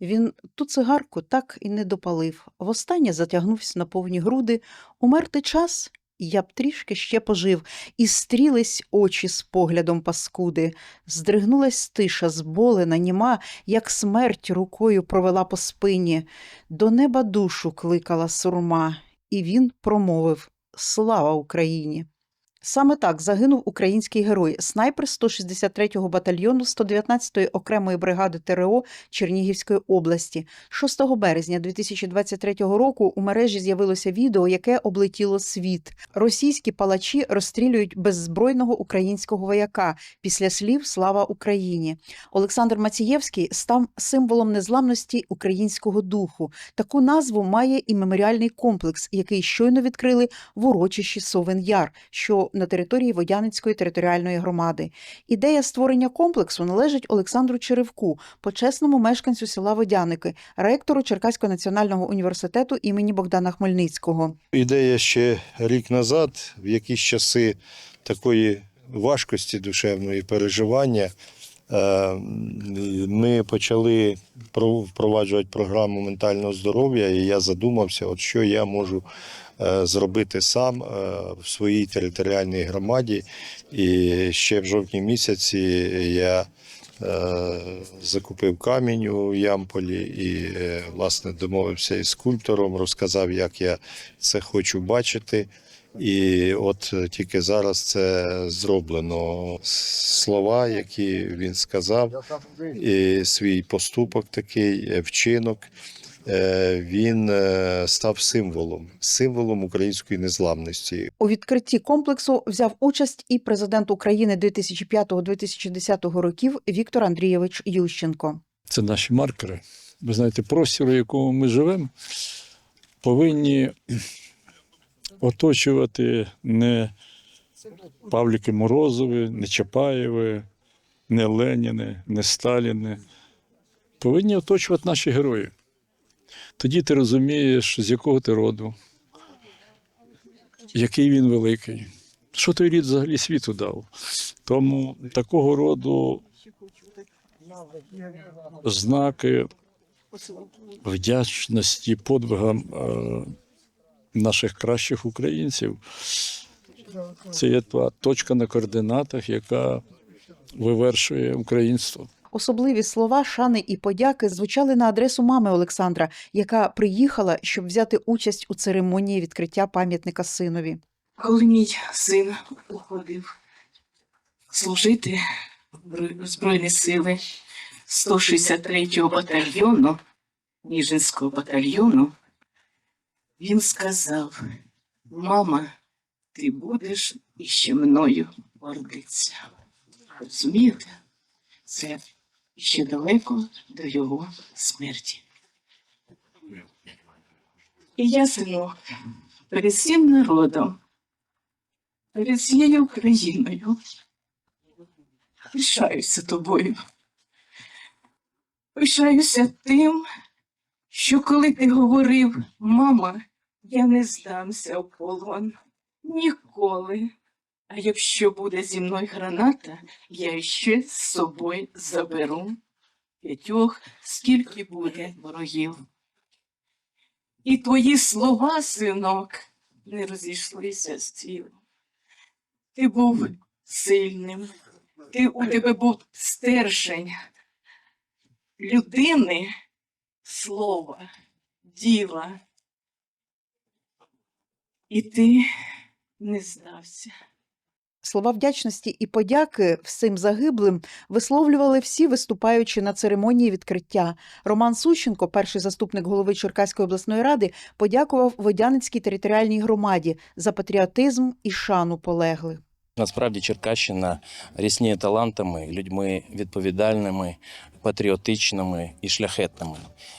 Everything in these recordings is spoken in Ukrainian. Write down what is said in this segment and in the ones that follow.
Він ту цигарку так і не допалив. Востаннє затягнувся на повні груди. Умерти час, я б трішки ще пожив, і стрілись очі з поглядом паскуди. Здригнулась тиша, зболена, німа, як смерть рукою провела по спині. До неба душу кликала сурма, і він промовив Слава Україні! Саме так загинув український герой, снайпер 163-го батальйону 119-ї окремої бригади ТРО Чернігівської області. 6 березня 2023 року у мережі з'явилося відео, яке облетіло світ. Російські палачі розстрілюють беззбройного українського вояка після слів Слава Україні. Олександр Мацієвський став символом незламності українського духу. Таку назву має і меморіальний комплекс, який щойно відкрили в урочищі Совен Яр, що на території Водяницької територіальної громади. Ідея створення комплексу належить Олександру Черевку, почесному мешканцю села Водяники, ректору Черкаського національного університету імені Богдана Хмельницького. Ідея ще рік назад, в якісь часи такої важкості душевної переживання, е, ми почали про- впроваджувати програму ментального здоров'я, і я задумався, от що я можу зробити сам е, в своїй територіальній громаді. І ще в жовтні місяці я е, закупив камінь у Ямполі і, е, власне, домовився із скульптором, розказав, як я це хочу бачити. І от е, тільки зараз це зроблено. Слова, які він сказав, і свій поступок такий, е, вчинок, е, він е, став символом, символом української незламності. У відкритті комплексу взяв участь і президент України 2005-2010 років Віктор Андрійович Ющенко. це наші маркери. Ви знаєте, простір, у якому ми живемо, повинні оточувати не Павліки Морозови, не Чапаєви, не Леніни, не Сталіни. Повинні оточувати наші герої. Тоді ти розумієш, з якого ти роду, який він великий, що той рід взагалі світу дав. Тому такого роду знаки вдячності подвигам е, наших кращих українців. Це є та точка на координатах, яка вивершує українство. Особливі слова шани і подяки звучали на адресу мами Олександра, яка приїхала, щоб взяти участь у церемонії відкриття пам'ятника синові. Коли мій син уходив служити в Збройні сили 163-го батальйону, Ніжинського батальйону, він сказав: Мама, ти будеш іще мною гордитися. Розумієте? Це ще далеко до його смерті. І я, синок, перед всім народом перед всією Україною. Пишаюся тобою. Пишаюся тим, що коли ти говорив, мама, я не здамся в полон ніколи. А якщо буде зі мною граната, я ще з собою заберу п'ятьох, скільки буде ворогів. І твої слова, синок, не розійшлися з тілом. Ти був сильним, ти, у тебе був стержень людини, слова, діла. І ти не здався. Слова вдячності і подяки всім загиблим висловлювали всі виступаючі на церемонії відкриття. Роман Сущенко, перший заступник голови Черкаської обласної ради, подякував Водяницькій територіальній громаді за патріотизм і шану полеглих. Насправді Черкащина рісніє талантами, людьми відповідальними, патріотичними і шляхетними.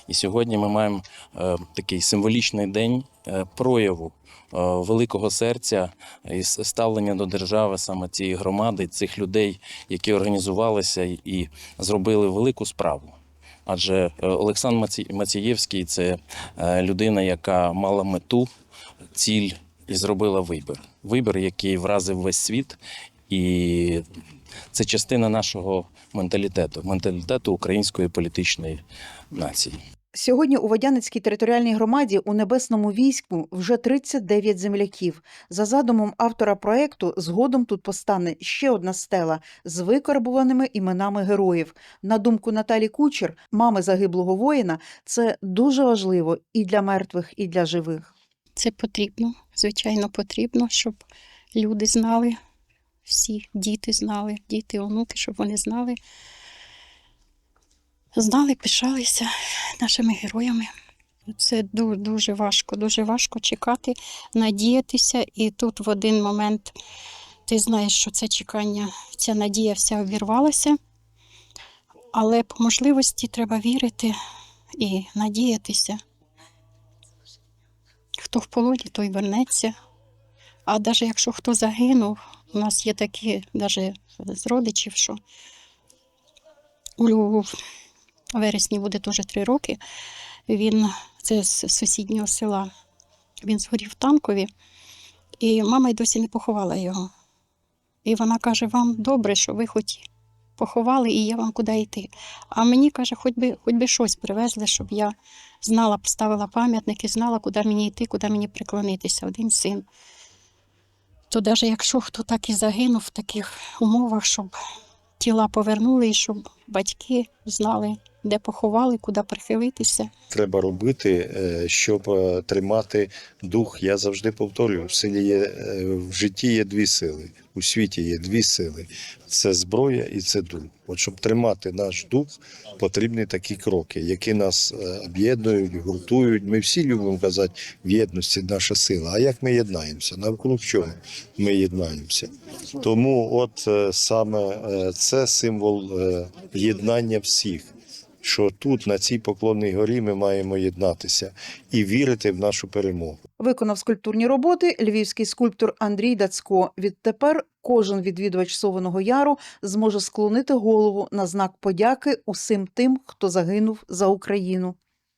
І сьогодні ми маємо е, такий символічний день е, прояву е, великого серця і ставлення до держави саме цієї громади, цих людей, які організувалися і- зробили велику справу. Адже е, Олександр Маці- Мацієвський це е, людина, яка мала мету, ціль і зробила вибір. Вибір, який вразив весь світ, і Це частина нашого менталітету, менталітету української політичної нації. Сьогодні у Водяницькій територіальній громаді у небесному війську вже 39 земляків. За задумом автора проекту, згодом тут постане ще одна стела з викарбуваними іменами героїв. На думку Наталі Кучер, мами загиблого воїна, це дуже важливо і для мертвих, і для живих. Це потрібно, звичайно, потрібно, щоб люди знали, всі діти знали, діти, онуки, щоб вони знали, знали, пишалися нашими героями. Це дуже, важко, дуже важко чекати, надіятися, і тут в один момент ти знаєш, що це чекання, ця надія вся обірвалася. Але по можливості треба вірити і надіятися. Хто в полоні, той вернеться. А навіть якщо хто загинув, у нас є такі навіть з родичів, що у вересні буде теж три роки. Він це з сусіднього села. Він згорів в танкові, і мама й досі не поховала його. І вона каже: вам добре, що ви хоч поховали, і я вам куди йти. А мені каже, хоч би, хоч би щось привезли, щоб я знала, поставила пам'ятник і знала, куди мені йти, куди мені приклонитися. Один син. То навіть якщо хто так і загинув в таких умовах, щоб тіла повернули, і щоб батьки знали, де поховали, куди прихилитися. Треба робити, е, щоб е, тримати дух. Я завжди повторюю, в силі є е, в житті є дві сили, у світі є дві сили: це зброя і це дух. От щоб тримати наш дух, потрібні такі кроки, які нас об'єднують, гуртують. Ми всі любимо казати, в єдності наша сила. А як ми єднаємося? Навкруг чого ми єднаємося? Тому, от саме це символ єднання всіх. Що тут, на цій поклонній горі, ми маємо єднатися і вірити в нашу перемогу. Виконав скульптурні роботи львівський скульптор Андрій Дацько. Відтепер кожен відвідувач Совиного Яру зможе склонити голову на знак подяки усім тим, хто загинув за Україну.